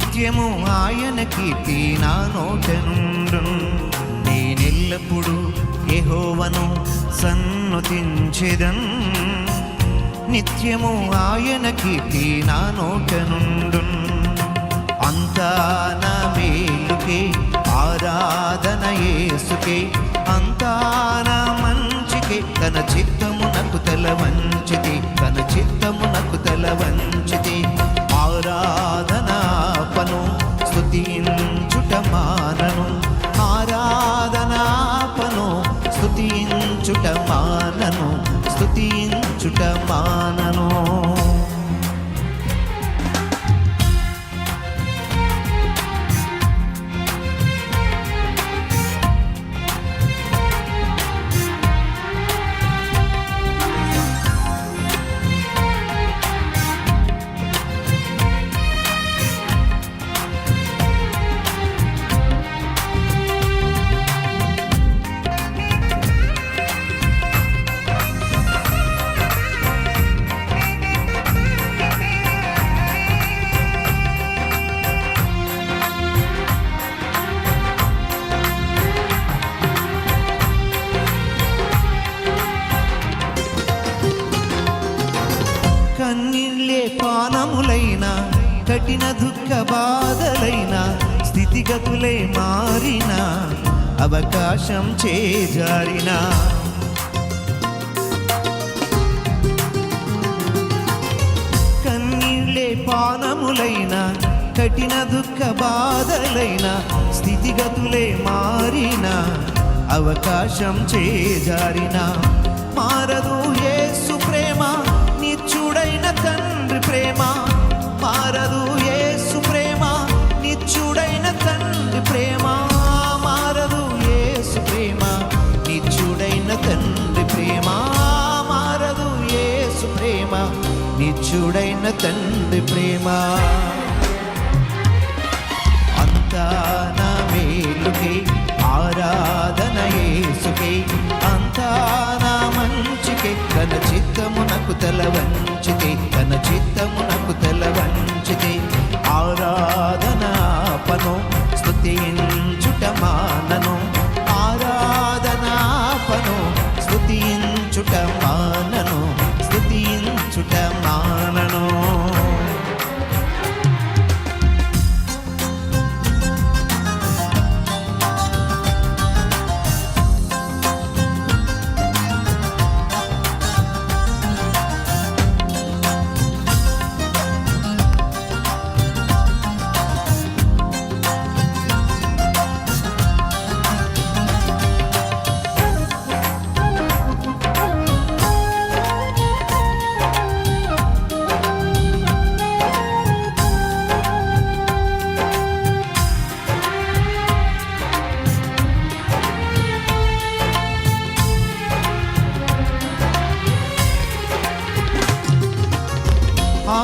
నిత్యము ఆయన కీర్తి నా నోటనుండు నేనెల్లప్పుడు ఎహోవను సన్నుతించెదన్. నిత్యము ఆయన కీర్తి నా నోటనుండు అంతా నా మేలుకే ఆరాధన యేసుకే. అంతా నా మంచికే తన చిత్తమునకు తల వంచితే తన చిత్తమునకు తల వంచితే. దుఃఖ బాధలైన స్థితిగతులే మారిన అవకాశం చేజారిన. కన్నీళ్ళే పానములైన కఠిన దుఃఖ బాధలైన స్థితిగతులే మారిన అవకాశం చేజారిన. మారదు యేసు ప్రేమ నిచ్చుడైన తండ్రి ప్రేమ మారదు తండ్రి ప్రేమ మారదు యేసు ప్రేమ. నిచ్చుడైన తండ్రి ప్రేమ మారదు యేసు ప్రేమ. నిచ్చుడైన తండ్రి ప్రేమ. అంతా నా మేలుకే ఆరాధన ఏసుకే అంతా నా మంచికే తన చిత్తమునకు తల స్తుతించుట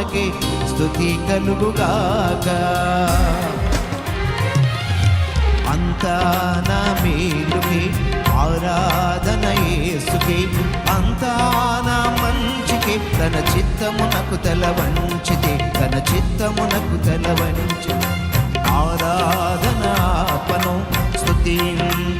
నామమునకే స్థుతి కలుగుగాక. అంతా నా మేలుకే ఆరాధన యేసుకి అంతా నా మంచికి తన చిత్తమునకు తల వంచితే తన చిత్తమునకు తల వంచి ఆరాధనాపను స్తుతించుట మానను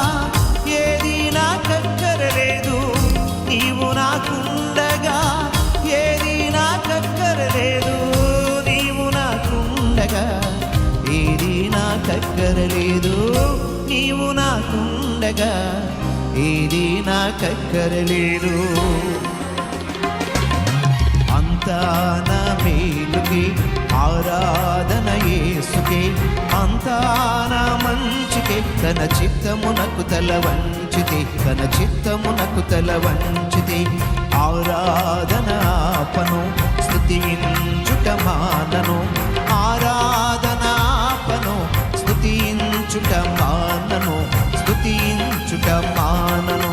నాకక్కరలేదు నీవు నాకుండగా ఏది నాకక్కరలేదు. అంతా నా మేలుకి ఆరాధన యేసుకే. అంతా నా మంచికే తన చిత్తమునకు తల వంచితే తన చిత్తమునకు తల వంచితే. ఆరాధన ఆపను స్థుతించుట మానను. ఆరాధన స్తుతించుట మానను స్తుతించుట మానను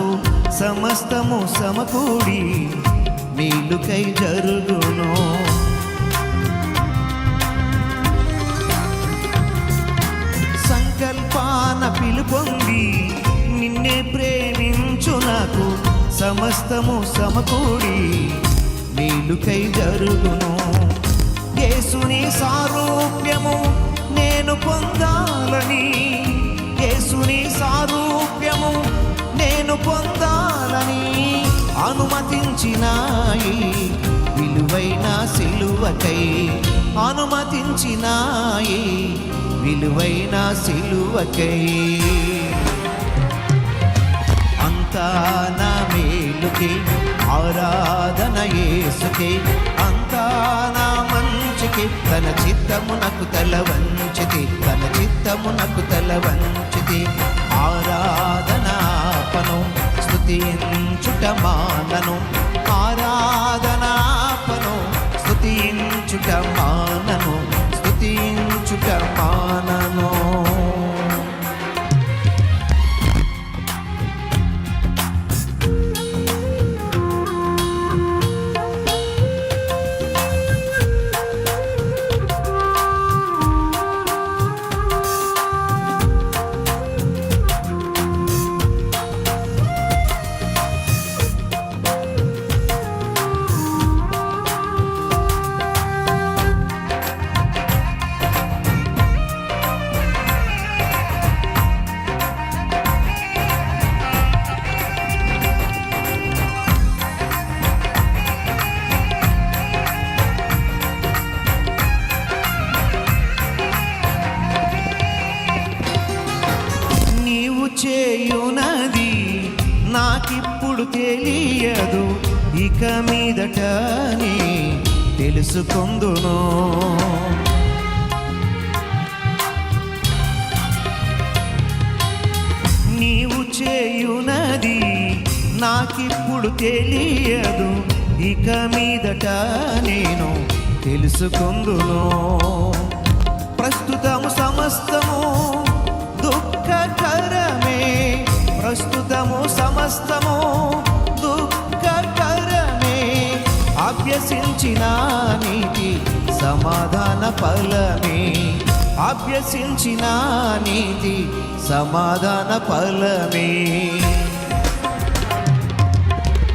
మనసు సమస్తము సమకూడి మేలుకై జరుగును. సంకల్పాన పిలుపొంది నిన్నే ప్రేమించు నాకు. సమస్తము సమకూడి మేలుకై జరుగును. యేసుని సారూప్యము నేను పొందాలని. యేసుని సారూప్యము నేను పొందాలని అనుమతించినాయి. విలువైన సిలువకై అనుమతించినాయి. విలువైన సిలువకై. అంతా నా మేలుకి ఆరాధన యేసుకి. అంతా నా మంచికి తన చిత్తమునకు తల వంచితి తన చిత్తమునకు తల వంచితి ఆరా స్తుతించుట మానను. ఇక మీదటని తెలుసుకుందును. నీవు చేయునది నాకిప్పుడు తెలియదు ఇక మీదట నేను తెలుసుకుందును. ప్రస్తుతము సమస్తము దుఃఖకరమే ప్రస్తుతము సమస్తము అభ్యసించిన నీతి సమాధాన ఫలమే. అభ్యసించిన నీతి సమాధాన ఫలమే.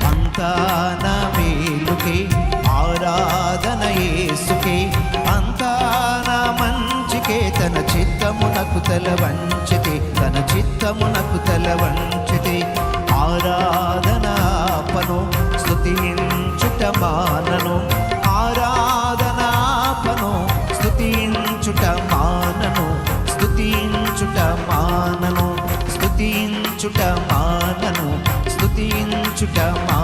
అంతా నా మేలుకే ఆరాధన యేసుకే. అంతా నా మంచికే తన చిత్తమునకు తల వంచితే తన చిత్తమునకు తల వంచితే. ఆరాధన మానను ఆరాధనాపను స్థుతించుట మానను స్థుతించుట మానను స్థుతించుట మానను స్థుతించుట మానను